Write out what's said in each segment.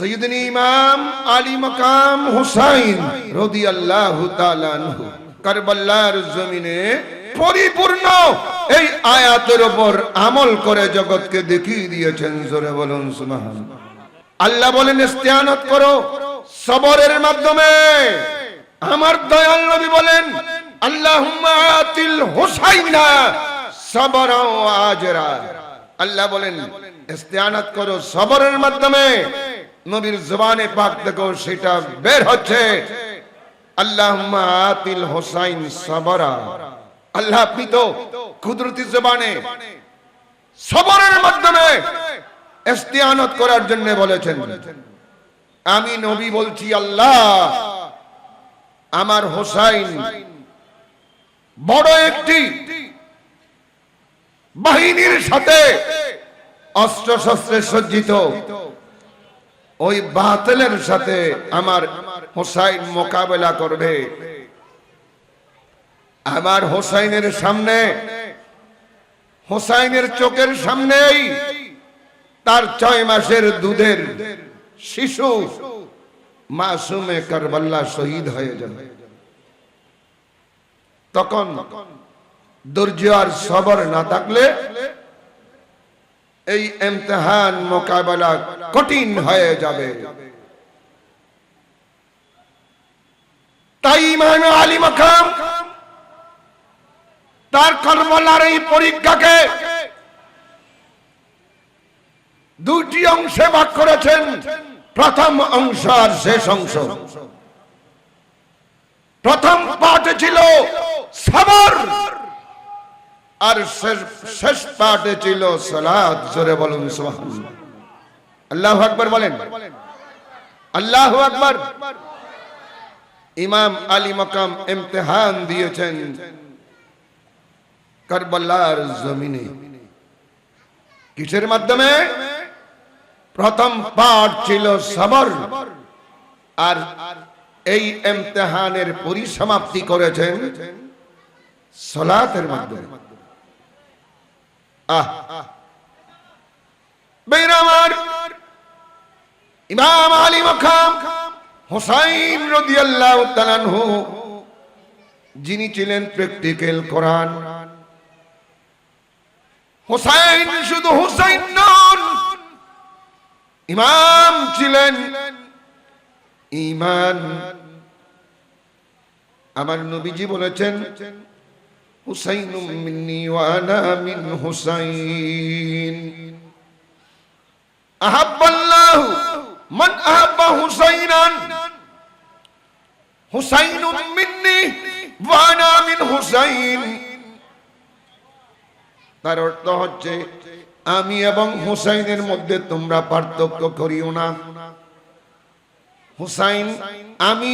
সৈয়দিন ইমাম আলী মকাম হুসাইন রদি আল্লাহ কারবাল্লার জমিনে পরিপূর্ণ এই আয়াতের উপর আমল করে জগৎকে দেখিয়ে দিয়েছেন, জোরে বলুন সুবহান আল্লাহ বলেন করো সবরের মাধ্যমে। আমার দয়াল নবী বলেন, আল্লাহুম্মা আতিল হুসাইনা সবরা আজরা। আল্লাহ বলেন, ইস্তেয়ানাত করো সবরের মাধ্যমে। নবীর জবানে পাক দেখো সেটা বের হচ্ছে। আল্লাহুম্মা আতিল হুসাইন সবরা। আল্লাহ আপনি তো কুদরতি জবানে সবরের মাধ্যমে ইস্তেয়ানত করার জন্য বলেছেন। আমি নবী বলছি, আল্লাহ, আমার হোসাইন বড় একটি বাহিনীর সাথে অস্ত্র সজ্জিত। ওই বাতিলের সাথে আমার হোসাইন মোকাবেলা করবে। আমার হোসাইনের সামনে, হোসাইনের চোখের সামনেই তার ছয় মাসের দুধের শিশু মাসুমে কারবাল্লা শহীদ হয়ে যাবে। তখন ধৈর্য আর সবর না থাকলে এই ইমতিহান মোকাবেলা কঠিন হয়ে যাবে। তাই ইমাম আলী মাকাম তার কারবালার এই পরীক্ষাকে দুটি অংশে ভাগ করেছেন। প্রথম অংশ আর শেষ অংশ। প্রথম পাঠ ছিল সবর। আর শেষ পাঠে ছিল সালাত। জোরে বলুন আল্লাহু আকবার বলেন। আল্লাহু আকবর। ইমাম আলী মকাম ইমতিহান দিয়েছেন কারবালার জমিনে। কিসের মাধ্যমে? প্রথম পাঠ ছিল সবর। আর এই ইমতিহানের পরিসমাপ্তি করেছেন সলাতের মাধ্যমে। হুসাইন যিনি ছিলেন প্র্যাকটিক্যাল কোরআন। হুসাইন শুধু হুসাইন নন, ইমাম ছিলেন ইমান। আমার নবীজি বলেছেন হুসাইন মিন্নি ওয়া মিন হুসাইন। আহাব্বাল্লাহু মান আহাব্বা হুসাইনান। হুসাইন মিন্নি ওয়া মিন হুসাইন। তার অর্থ হচ্ছে, আমি এবং হুসাইনের মধ্যে তোমরা পার্থক্য করিও না। হুসাইন, আমি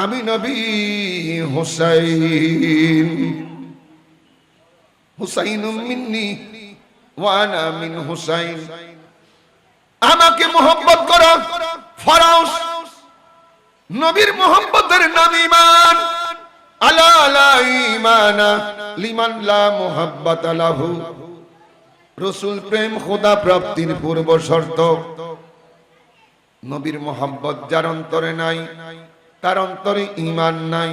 আমি নবী হুসাইন। হুসাইন মিন্নি ওয়ানা মিন হুসাইন। আমাকে মোহব্বত করো, ফরাউস। নবীর মোহব্বতের নাম ইমান আলা আলা ইমানা লিমান লা মুহাব্বাত লাহু। রসুল প্রেম খোদা প্রাপ্তির পূর্ব শর্ত। নবীর মোহাব্বত যার অন্তরে নাই তার অন্তরে ইমান নাই।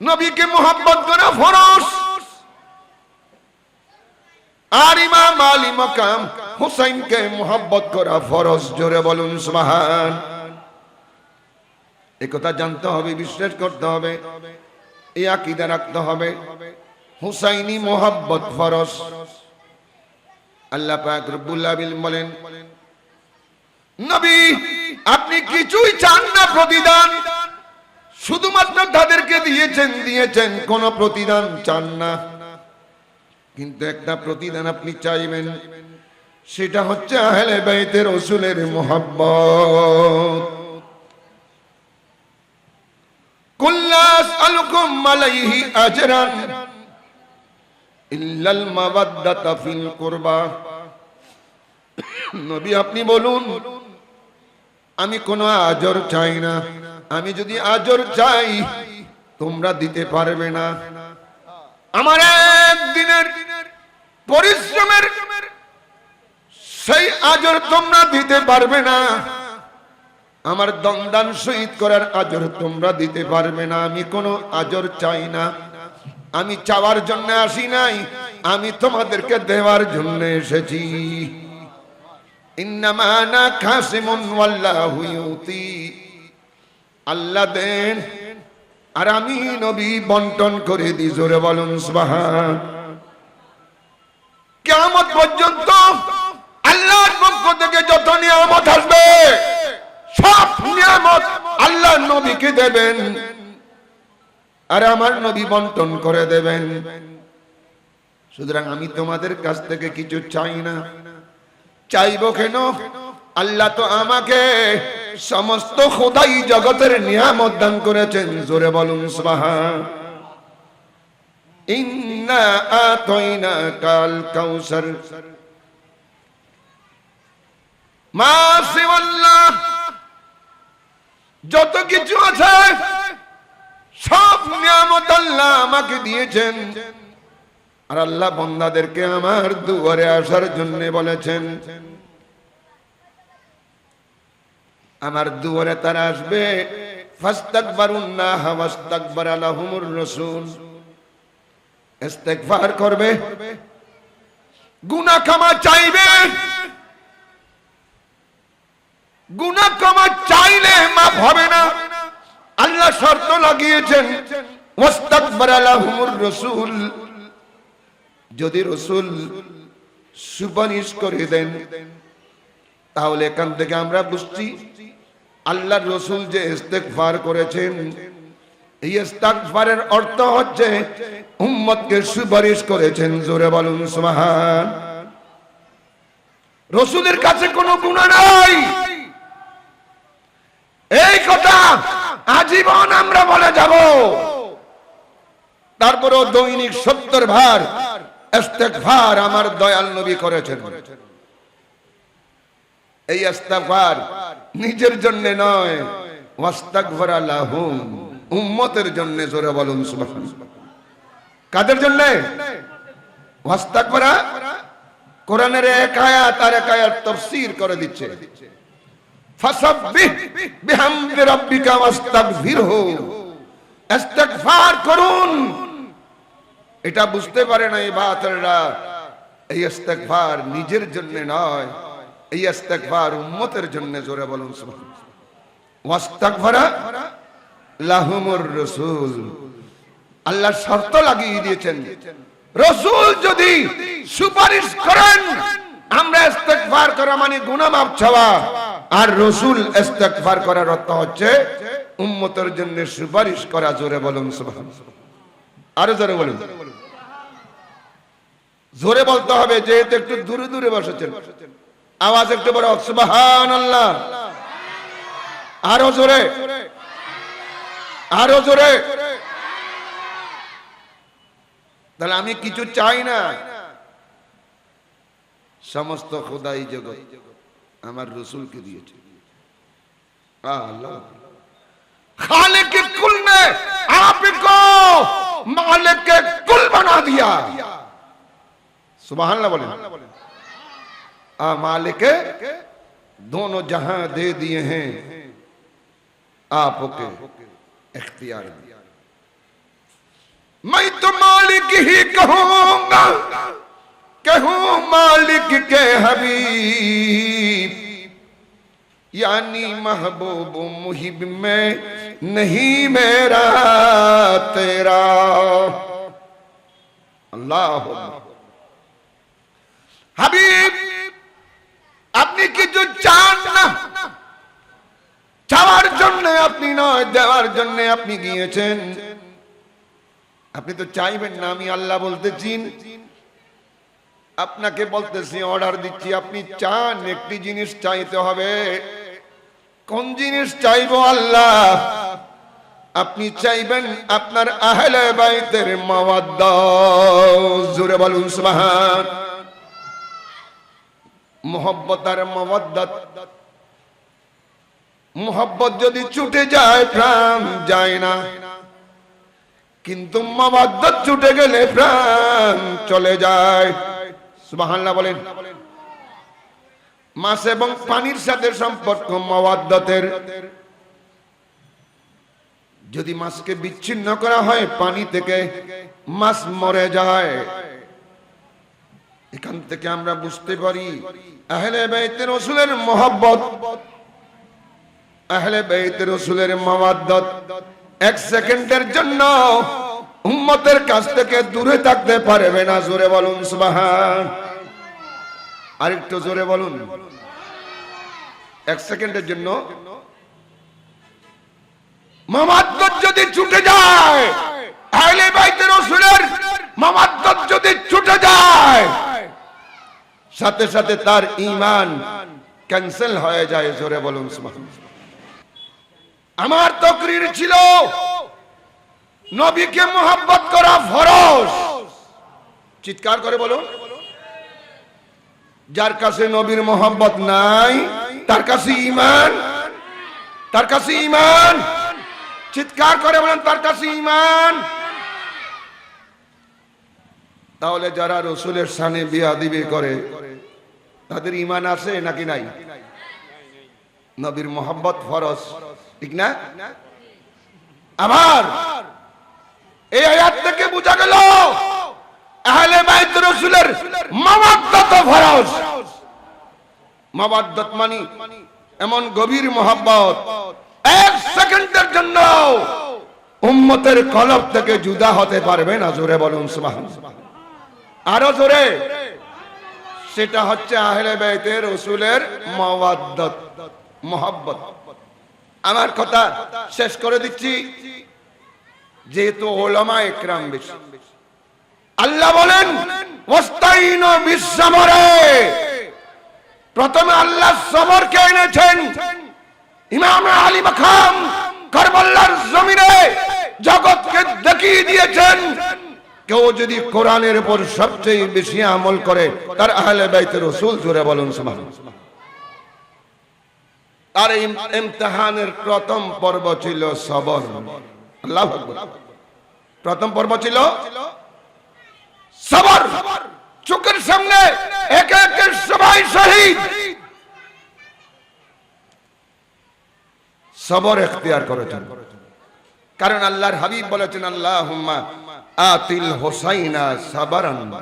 নবীকে মোহাব্বত করা ফরস আর ইমাম আলী মকাম হুসাইনকে মোহাব্বত করা জোরে বলুন একথা জানতে হবে করতে হবে আকিদা রাখতে হবে। হুসাইনি ফরজ। আল্লাহ পাক বলেন, নবী আপনি কিছুই চান না প্রতিদান। শুধুমাত্র তাদেরকে দিয়েছেন দিয়েছেন, কোন প্রতিদান চান না। কিন্তু একটা প্রতিদান আপনি চাইবেন, সেটা হচ্ছে আহলে বাইতের রসুলের মোহাব্বত। কুল্লাস আলুকুম আলাইহি আজরান ইল্লাল মাওয়াদ্দাতা ফিল কুরবা। নবী, আপনি বলুন আমি কোনো আজর চাই না। আমি যদি আজর চাই, তোমরা দিতে পারবে না। আমার একদিনের পরিশ্রমের সেই আজর তোমরা দিতে পারবে না। আমার দমদান শহীদ করার আজর তোমরা দিতে পারবে না। আমি কোনো আজর চাই না। আমি চাওয়ার জন্য আসি নাই। আমি তোমাদেরকে দেওয়ার জন্য এসেছি। আল্লাহ দেন, আর আমি নবী বন্টন করে দিই, জোরে বলুন পর্যন্ত আল্লাহর পক্ষ থেকে যত নিয়ামত আসবে, সব নিয়ামত আল্লাহ নবীকে দেবেন। আর আমার নবী বন্টন করে দেবেন। সুতরাং আমি তোমাদের কাছ থেকে কিছু চাই না। চাইব কেন? আল্লাহ তো আমাকে সমস্ত খোদাই জগতের নিয়ামত দান করেছেন। জোরে বলুন সিওয়াল্লাহ, যত কিছু আছে, সব নিয়ামত আল্লাহ আমাকে দিয়েছেন। আর আল্লাহ বন্দাদেরকে আমার দুয়ারে আসার জন্য বলেছেন, আমার দুয়ারে তারা আসবে করবে চাইবে চাইলে মাফ হবে না। আল্লাহ শর্ত লাগিয়েছেন রাসূল যদি রসুল সুপারিশ করে দেন, তাহলে এখান থেকে আমরা বুঝছি, আল্লাহর রসুল যে ইস্তেগফার করেছেন, এই ইস্তেগফারের অর্থ হচ্ছে উম্মতকে সুপারিশ করেছেন, জোরে বলুন রসুলের কাছে কোনো গুনাহ নাই। এই কথা আজীবন আমরা বলে যাব। তারপরও দৈনিক সত্তর ভার ইস্তেগফার আমার দয়াল নবী করেছেন। এই ইস্তেগফার নিজের জন্য নয়, ওয়াস্তাগফার লাহুম, উম্মতের জন্য জোরে বলুন সুবহান কাদের জন্য? ওয়াস্তাগফার কোরআনের এক আয়াত আর এক আয়াত তাফসীর করে দিচ্ছে। ফাসাব্বিহ বিহামদি রাব্বিকা ওয়াস্তাগফিরহু। ইস্তেগফার করুন। এটা বুঝতে পারে না এই বাতিলরা। এই ইস্তেগফার নিজের জন্য নয়, এই ইস্তেগফার উম্মতের জন্য জোরে বলুন সুবহানাল্লাহ। ওয়াস্তাগফারা লাহুমুর রাসূল। আল্লাহ শর্ত লাগিয়ে দিয়েছেন। রসুল যদি সুপারিশ করেন, আমরা ইস্তেগফার করা মানে গুনাহ মাফ চাওয়া। আর রসুল ইস্তেগফার করার অর্থ হচ্ছে উম্মতের জন্য সুপারিশ করা, জোরে বলুন সুবহানাল্লাহ। আরও জোরে বলুন। জোরে বলতে হবে, যেহেতু একটু দূরে দূরে বসেছেন। আওয়াজ একটু বড় সুবাহান আল্লাহ আরও জোরে। আরও জোরে। তাহলে আমি কিছু চাই না। সমস্ত খোদাই জগৎ আমার রসুলকে দিয়েছে। খালেকে কুল মে আপকো মালেকে কুল বানা দিয়া। سبحان اللہ بولے۔ آ مالک دونوں جہاں دے دیے ہیں، آپ کے اختیار میں۔ تو مالک ہی کہوں گا، کہوں مالک کے حبیب۔ یعنی محبوب محب میں نہیں میرا تیرا۔ اللہ হাবিব, আপনি কিছু চান না? চাওয়ার জন্য আপনি নয়, দেওয়ার জন্য আপনি গিয়েছেন। আপনি তো চাইবেন না আমি আল্লাহ বলতেছি। আপনাকে বলতেছি, অর্ডার দিচ্ছি, আপনি চান, একটি জিনিস চাইতে হবে। কোন জিনিস চাইব আল্লাহ? আপনি চাইবেন আপনার আহলে বাইতের মাওয়াদ্দা জুড়ে বলুন, সুবহান। মোহব্বত আর মাওয়াদ্দাত। মোহব্বত যদি ছুটে যায়, প্রাণ যায় না। কিন্তু মাওয়াদ্দাত ছুটে গেলে প্রাণ চলে যায়। সুবহানাল্লাহ বলেন। মাছ এবং পানির সাথে সম্পর্ক মওয়াদ্দতের। যদি মাছকে বিচ্ছিন্ন করা হয়, পানি থেকে মাছ মরে যায়। এখান থেকে আমরা বুঝতে পারি, আহলে বাইতের রসুলের মোহব্বত, আহলে বাইতের রসুলের মাওয়াদ্দত এক সেকেন্ডের জন্য উম্মতের কাছ থেকে দূরে থাকতে পারবে না, জোরে বলুন, সুবহান। আরেকটু জোরে বলুন। এক সেকেন্ডের জন্য মামাদ্দত যদি ছুটে যায়, আহলে বাইতের রসুলের মামাদ্দত যদি ছুটে যায় সাথে সাথে তার ইমান ক্যান্সেল হয়ে যায়, জোরে বলুন আমার তকরির ছিল নবীকে মোহাব্বত করা ফরজ। চিৎকার করে বলুন। যার কাছে নবীর মোহাম্মত নাই, তার কাছে ইমান, তার কাছে ইমান। চিৎকার করে বলেন, তার কাছে ইমান। তাহলে যারা রসুলের সানে বিয়া দিবে করে, তাদের ইমান আছে নাকি নাই? নবীর মোহাম্মত ফরজ, ঠিক না? আবার এই আয়াত থেকে বোঝা গেল মামাদ্দত মানি জুদা হতে পারবে না, জোরে বলুন সুবহান আরও জোরে। সেটা হচ্ছে আহলে বাইতের রসুলের মাওয়াদ্দত, মোহাব্বত। আমার কথা শেষ করে দিচ্ছি। যেহেতু ওলামা একরাম বেশি। আল্লাহ বলেন প্রথমে আল্লাহ সবরকে এনেছেন। ইমাম আলী মাকাম কারবালার জমিনে জগৎকে দেখিয়ে দিয়েছেন। কেউ যদি কোরআনের উপর সবচেয়ে বেশি আমল করে, তার আহলে বাইতের রাসূল জুড়ে বলুন আর ইম- ইমতিহানের প্রথম পর্ব ছিল সবর। আল্লাহু প্রথম পর্ব ছিল সবর। চোখের সামনে একে একে সবাই শহীদ। সবর এখতিয়ার করেছেন। কারণ আল্লাহর হাবিব বলেছেন আল্লাহ আতিল হোসাইনা সাবারান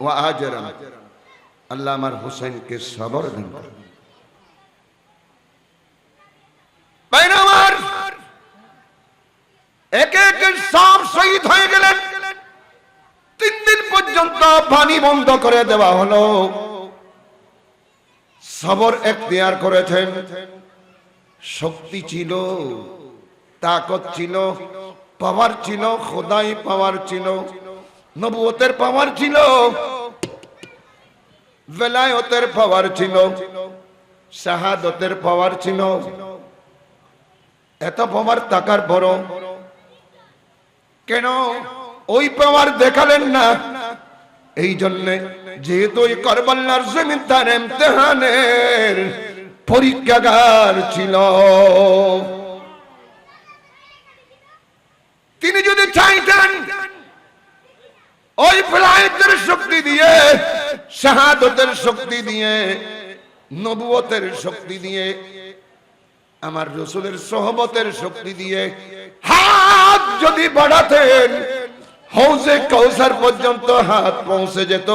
ওয়া আজরান। আল্লাহ আমার হোসেনকে সবর দেন দিন করেছেন। শক্তি ছিল, তাকত ছিল। পাওয়ার ছিল, খোদাই পাওয়ার ছিল, নবুয়তের পাওয়ার ছিল বেলায়তের পাওয়ার ছিল, শাহাদতের পাওয়ার ছিল। এত পাওয়ার টাকার বড় কেন ওই পাওয়ার দেখালেন না? এই জন্যে যেহেতু ওই করবাল্লার জমিন তার এমতেহানের পরীক্ষাগার ছিল। তিনি যদি চাইতেন, ওই ফ্লাইটের শক্তি দিয়ে, শাহাদতের শক্তি দিয়ে, নবুয়তের শক্তি দিয়ে, আমার রসুলের সহবতের শক্তি দিয়ে, হাত যদি বাড়াতেন, হৌজে কৌসার পর্যন্ত হাত পৌঁছে যেত।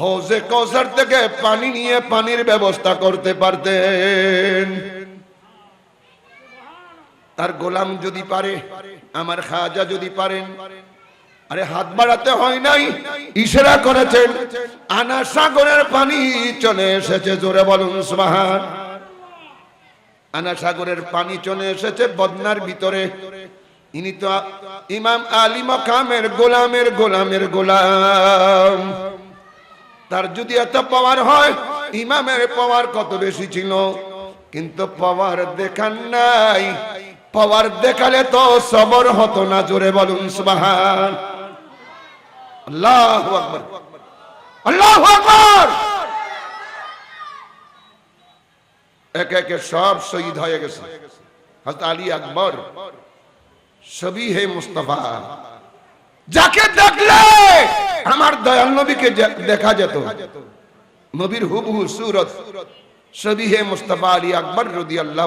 হৌজে কৌসার থেকে পানি নিয়ে পানির ব্যবস্থা করতে পারতেন। তার গোলাম যদি পারে আমার খাজা যদি পারেন, আরে হাত বাড়াতে হয় নাই, ইশারা করেছেন, আনা সাগরের পানি চলে এসেছে, জোরে বলুন সুবহান। আনা সাগরের পানি চলে এসেছে বদনার ভিতরে। ইনি তো ইমাম আলী মকামের গোলামের গোলামের গোলাম। তার যদি এত পাওয়ার হয়, ইমামের পাওয়ার কত বেশি ছিল? কিন্তু পাওয়ার দেখান নাই। পাওয়ার দেখালে তো সবর হতো না, জোরে বলুন, সুবহান। আল্লাহু আকবার। আল্লাহু আকবার! একে একে সব শহীদ হয়ে গেছে। হযরত আলী আকবর, সবই হে মুস্তফা। যাকে দেখলে আমার দয়াল নবীকে দেখা যেত, নবীর হুবহু সুরত সবিহে মুস্তাফা আলী আকবর রদি আল্লাহ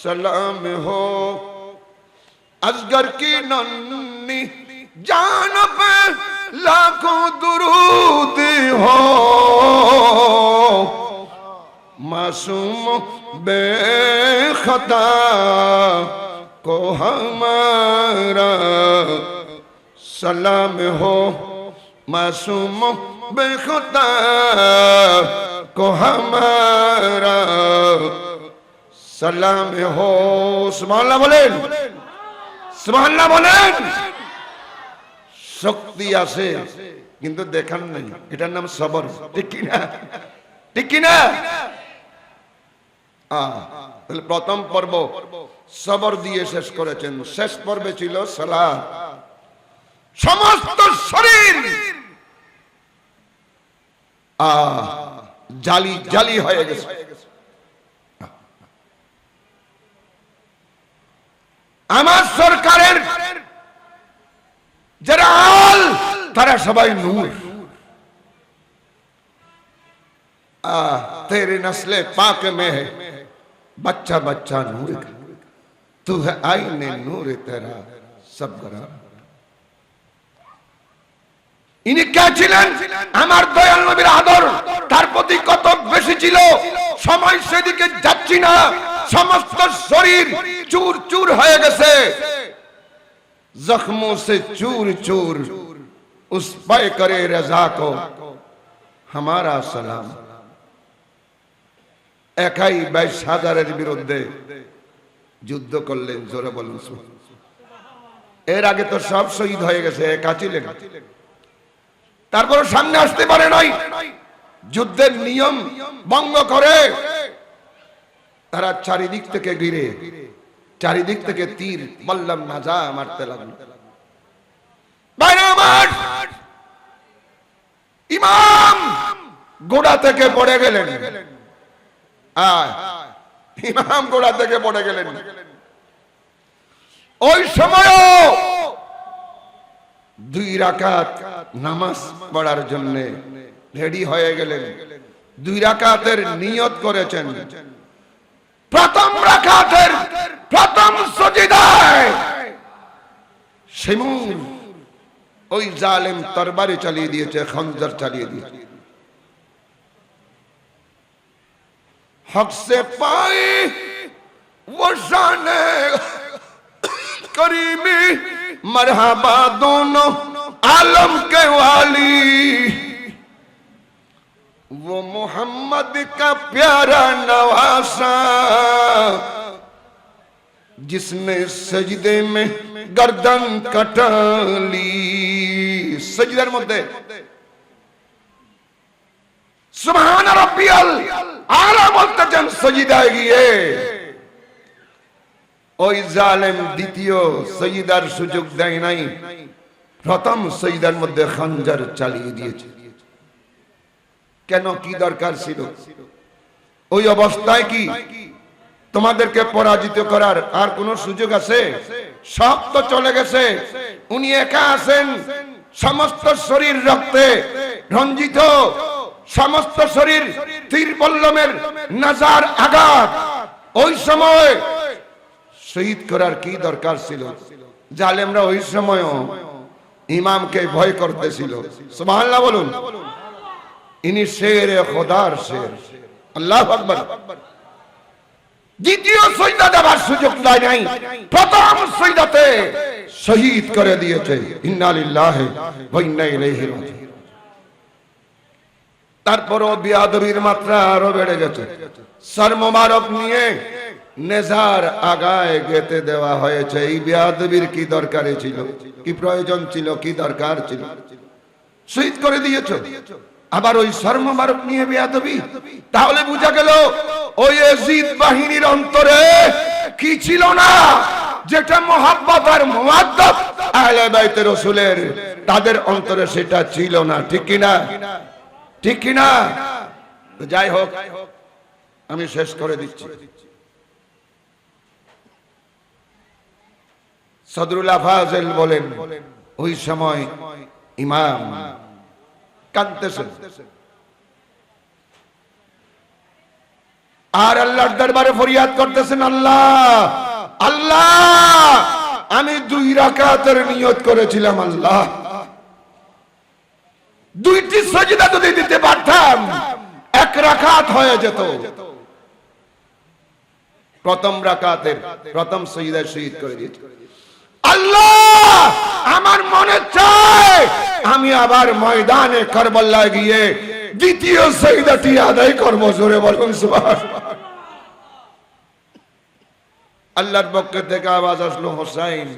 सलाम हो असगर की नन्नी जान पे लाखों दुरूद हो मासूम बेखता को हमारा सलाम हो मासूम बेखता को हमारा সালাম হো সুবহানাল্লাহ বলেন। সুবহানাল্লাহ বলেন। শক্তি আছে কিন্তু দেখান নাই। এটার নাম সবর। ঠিক কি না? ঠিক কি না? আহ, তাহলে প্রথম পর্ব সবর দিয়ে শেষ করেছেন। শেষ পর্বে ছিল সালাহ সমস্ত শরীর জালি জালি হয়ে গেছে। আমার সরকারের যারা আল তারা সবাই নূর आ, तेरे नस्ले पाक में है बच्चा बच्चा नूर का तू है आईने नूर तेरा सब करा ইনি কে ছিলেন? আমার দয়াল নবীর আদর। তার প্রতি কত বেশি ছিল? সময় সেদিকে যাচ্ছি না। সমস্ত শরীর চুর চুর হয়ে গেছে। জখমো সে চুর চুর। উস পয় করে রেজা কো। হামারা সালাম। একাই বাইশ হাজারের বিরুদ্ধে যুদ্ধ করলেন, জোরে বলুন এর আগে তো সব শহীদ হয়ে গেছে, একা ছিলেন। তারপর সামনে আসতে পারে নাই। যুদ্ধের নিয়ম ভঙ্গ করে। তারা চারিদিক থেকে ঘিরে। চারিদিক থেকে তীর বললাম না যা মারতে লাগল। ইমাম গোড়া থেকে পড়ে গেলেন। ইমাম গোড়া থেকে পড়ে গেলেন। ওই সময় দুই রাকাত নামাজ পড়ার জন্য রেডি হয়ে গেলেন। দুই রাকাতের নিয়ত করেছেন। প্রথম রাকাতের প্রথম সজিদায় ওই জালেম তরবারি চালিয়ে দিয়েছে, খঞ্জর চালিয়ে দিয়েছে। হকসে পাই ও জানে করিমি مرحبا دونوں عالم کے والی۔ وہ محمد کا پیارا نواسا جس نے سجدے میں گردن کٹا لی۔ سجدر مدے سبحان ربی العالم التجن سجدہ گئے ওই জালেম দ্বিতীয় সজিদার সুযোগ দেয় নাই। প্রথম সজিদার মধ্যে খঞ্জার চালিয়ে দিয়েছে। কেন কি দরকার ছিল? ওই অবস্থায় কি তোমাদেরকে পরাজিত করার আর কোন সুযোগ আছে? সব তো চলে গেছে। উনি একা আছেন। সমস্ত শরীর রক্তে রঞ্জিত। সমস্ত শরীর তীর বল্লমের নাজার আঘাত। ওই সময় শহীদ করার কি দরকার ছিল? জালেমরা ওই সময় ইমামকে ভয় করতেছিল। সুবহানাল্লাহ বলুন। ইনি শের খোদার শের। আল্লাহ আকবার। দ্বিতীয় সৈদা দেওয়ার সুযোগ দেয় নাই। প্রথম সৈদাতে শহীদ করে দিয়েছে। ইন্নালিল্লাহি তারপরও বিয়াদবির মাত্রা আরও বেড়ে গেছে। সর মোবারক নিয়ে নেজার আগায় গেতে দেওয়া হয়েছে। এই বিয়াদবির কি দরকারে ছিল? কি প্রয়োজন ছিল? কি দরকার ছিল? শহীদ করে দিয়েছ। আবার ওই সর্মবারক নিয়ে বেয়াদবি? তাহলে বুঝা গেল, ওই এজিদ বাহিনীর অন্তরে কি ছিল না? যেটা মোহাব্বত আর মোয়াদ্দত আহলে বাইতে রসুলের, তাদের অন্তরে সেটা ছিল না। ঠিক কি না ঠিক কি না তো যাই হোক, আমি শেষ করে দিচ্ছি। বলেন, ওই সময় ইমাম আর আল্লাহর দরবারে ফরিয়াদ করতেছেন, আল্লাহ আল্লাহ, আমি দুই রাকাতের নিয়ত করেছিলাম, আল্লাহ। দুইটি সজিদা যদি দিতে পারতাম, এক রাকাত হয়ে যেত। প্রথম রাকাতের, প্রথম সজিদা শহীদ করে দিয়েছে। আল্লাহ, আমার মনে চায় আমি আবার ময়দানে গিয়ে দ্বিতীয় আদায় করব, জোরে বলুন আল্লাহর পক্ষ থেকে আওয়াজ আসলো, হোসাইন,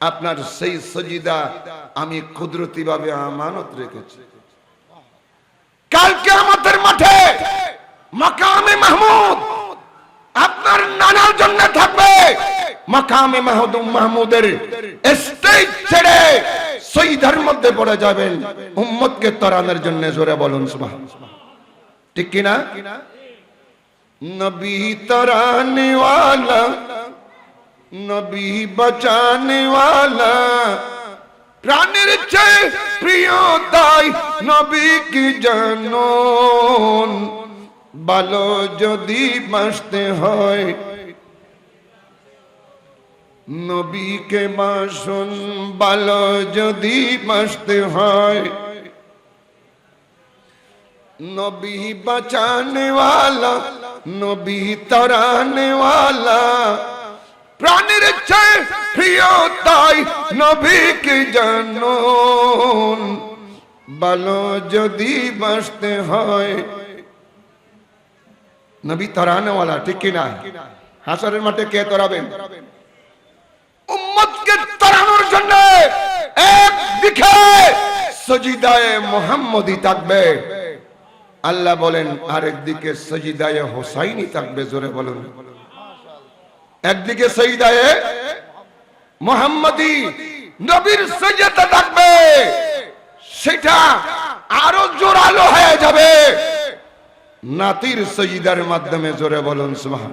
আপনার সেই সজিদা আমি কুদরতি ভাবে আমানত রেখেছি। কালকে আমাদের মাঠে মাকামে মাহমুদ আপনার নানার জন্য থাকবে। মাকামে মাহদুম মাহমুদের স্টেজ ছেড়ে সৈধার মধ্যে পড়ে যাবেন। উম্মতকে তরানোর জন্য জোরে বলুন সুবাহ ঠিক কিনা? নবী তরানে ওয়ালা নবী বাঁচানে ওয়ালা প্রাণের চেয়ে প্রিয় তাই নবী কি জানো ভালো যদি বাঁচতে হয় নবীকে মাসুন ভালো যদি মাসতে হয়। নবী বাঁচানেওয়ালা, নবী তরানেওয়ালা প্রাণের চেয়ে প্রিয় তাই নবীকে জানো ভালো যদি বাঁচতে হয়। নবী তরানেওয়ালা ঠিক কিনা? হাসরের মাঠে কে তরাবেন? উম্মতকে তরানোর জন্য একদিকে সজিদায়ে মোহাম্মদি থাকবে। আল্লাহ বলেন আরেকদিকে সজিদায়ে হোসাইনি থাকবে, জোরে বলুন। একদিকে সজিদায়ে মোহাম্মদি নবীর সজিদা থাকবে। সেটা আরও জোরালো হয়ে যাবে। নাতির সজিদার মাধ্যমে জোরে বলুন সুবহান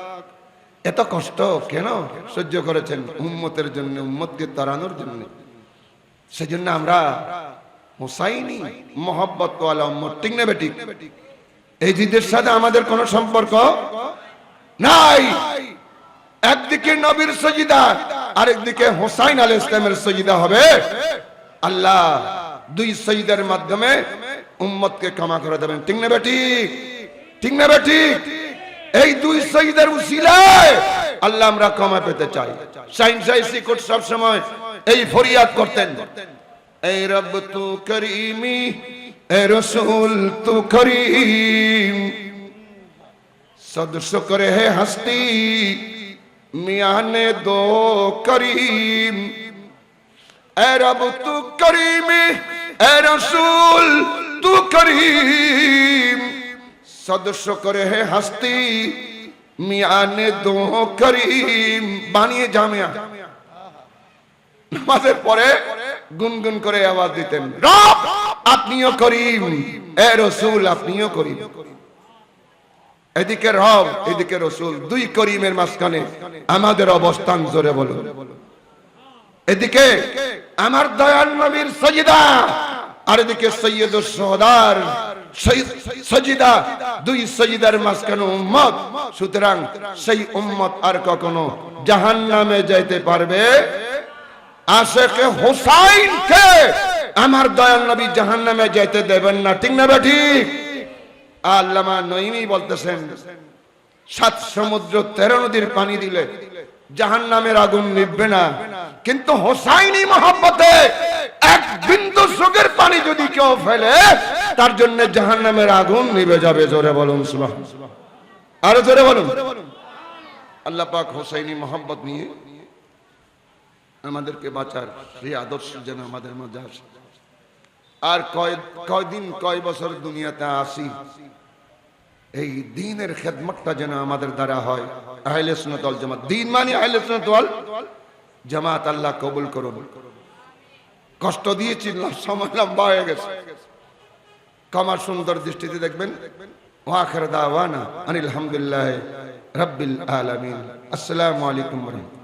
এত কষ্ট কেন? সহ্য করেছেন উম্মতের জন্য, উম্মতকে তাড়ানোর জন্য। সেজন্য আমরা হোসাইনি মোহব্বত ওয়ালা উম্মত, ঠিক না বেটি এই জিদের সাথে আমাদের কোনো সম্পর্ক নাই। একদিকে নবীর সজিদা, আরেকদিকে হোসাইন আল ইসলামের সজিদা হবে। আল্লাহ দুই সজিদার মাধ্যমে উম্মতকে ক্ষমা করে দেবেন। ঠিক না বেটি ঠিক না বেটি এই দুই শহীদের উসিলায় আল্লাহ আমরা ক্ষমা পেতে চাই। সাইনসাই সিকুট সব সময় এই ফরিয়াদ করতেন। এই রব তু করিমি, এ রসুল তু করিম। সদস্য করে হে হাস্তি, মিয়ানে দো করিম। এ রব তু করিমি, এ রসুল তু করিম। সদস্য করে হে হাস্তি, মিয়ানে দো করিম, বানিয়ে জামিয়া। নামাজের পরে গুনগুন করে আওয়াজ দিতেন, রব, আপনিও করিম, এ রসুল, আপনিও করিম। এদিকে রব, এদিকে রসুল, দুই করিমের মাঝখানে আমাদের অবস্থান জোরে বলো এদিকে আমার দয়াল নবীর সজিদা, আর এদিকে সৈয়দ সহদার সজিদা, দুই সজিদার মাঝখানে উম্মত। সুতরাং সেই উম্মত আর কখনো জাহান নামে যাইতে পারবে। আশেকে হোসাইনকে আমার দয়াল নবী জাহান নামে যাইতে দেবেন না। ঠিক না ঠিক আল্লামা নইমি বলতেছেন, সাত সমুদ্র তেরো নদীর পানি দিলে জাহান নামের আগুন নিভবে না। কিন্তু হোসাইনি মহব্বতে এক বিন্দু সুখের পানি যদি কেউ ফেলে, তার জন্য জাহান নামের আগুন নিভে যাবে। জোরে বলুন সুবাহ আরও জোরে বলুন। আল্লাহ পাক হোসাইনি মহব্বত নিয়ে আমাদেরকে বাঁচার সেই আদর্শ যেন আমাদের মধ্যে আসে। আর কয় কয়দিন, কয় বছর দুনিয়াতে আসি? এই দিনের খেদমতটা যেন আমাদের দ্বারা হয়। আহলে সুনতল জামাত। দিন মানে আহলে সুনতল জামাত, আল্লাহ কবুল করুন। কষ্ট দিয়েছি সময় লম্বা হয়ে গেছে। কমার সুন্দর দৃষ্টিতে দেখবেন। ওয়াখের দাওয়ানা আনিল হামদুলিল্লাহ রব্বিল আলমিন। আসসালামু আলাইকুম রাহমাতুল্লাহ।